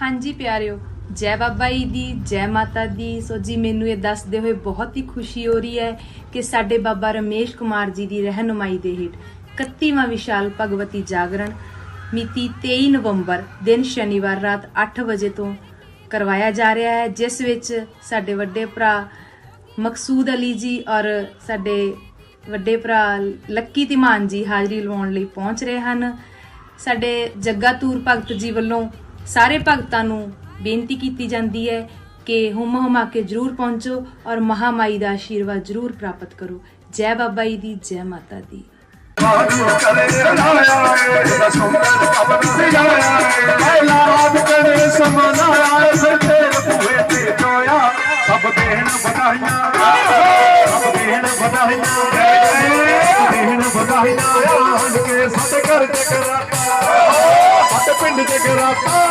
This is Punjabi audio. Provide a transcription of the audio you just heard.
ਹਾਂਜੀ ਪਿਆਰਿਓ, ਜੈ ਬਾਬਾ ਜੀ ਦੀ, ਜੈ ਮਾਤਾ ਦੀ। ਸੋ ਜੀ, ਮੈਨੂੰ ਇਹ ਦੱਸਦੇ ਹੋਏ ਬਹੁਤ ਹੀ ਖੁਸ਼ੀ ਹੋ ਰਹੀ ਹੈ ਕਿ ਸਾਡੇ ਬਾਬਾ ਰਮੇਸ਼ ਕੁਮਾਰ ਜੀ ਦੀ ਰਹਿਨੁਮਾਈ ਦੇ ਹੇਠ 31ਵਾਂ ਵਿਸ਼ਾਲ ਭਗਵਤੀ ਜਾਗਰਣ ਮਿਤੀ 23 ਨਵੰਬਰ, ਦਿਨ ਸ਼ਨੀਵਾਰ ਰਾਤ 8 ਵਜੇ ਤੋਂ ਕਰਵਾਇਆ ਜਾ ਰਿਹਾ ਹੈ, ਜਿਸ ਵਿੱਚ ਸਾਡੇ ਵੱਡੇ ਭਰਾ ਮਕਸੂਦ ਅਲੀ ਜੀ ਔਰ ਸਾਡੇ ਵੱਡੇ ਭਰਾ ਲੱਕੀ ਧੀਮਾਨ ਜੀ ਹਾਜ਼ਰੀ ਲਵਾਉਣ ਲਈ ਪਹੁੰਚ ਰਹੇ ਹਨ। ਸਾਡੇ ਜੱਗਾ ਤੂਰ ਭਗਤ ਜੀ ਵੱਲੋਂ ਸਾਰੇ ਭਗਤਾਂ ਨੂੰ ਬੇਨਤੀ ਕੀਤੀ ਜਾਂਦੀ ਹੈ ਕਿ ਹੁਮ ਹੁਮਾ ਕੇ ਜਰੂਰ ਪਹੁੰਚੋ ਔਰ ਮਹਾਮਾਈ ਦਾ ਆਸ਼ੀਰਵਾਦ ਜਰੂਰ ਪ੍ਰਾਪਤ ਕਰੋ। ਜੈ ਬਾਬਾ ਜੀ ਦੀ, ਜੈ ਮਾਤਾ ਦੀ। ਬਾਜੂ ਕਰੇ ਰਲਾਇਆ ਇਹਦਾ ਸੁੰਦਰ ਕਬਰ ਸਜਾਇਆ ਪਹਿਲਾ ਰਾਤ ਕਰੇ ਸਮਨਾਇਆ ਸੱਚੇ ਬੂਹੇ ਤੇ ਜੋਇਆ ਸਭ ਦੇਣ ਵਧਾਈਆਂ ਸਭ ਦੇਣ ਵਧਾਈਆਂ ਦੇਣ ਵਧਾਈਆਂ ਆਣ ਕੇ ਸਾਡੇ ਘਰ ਜਗਰਾਤਾ ਸਾਡੇ ਪਿੰਡ ਜਗਰਾਤਾ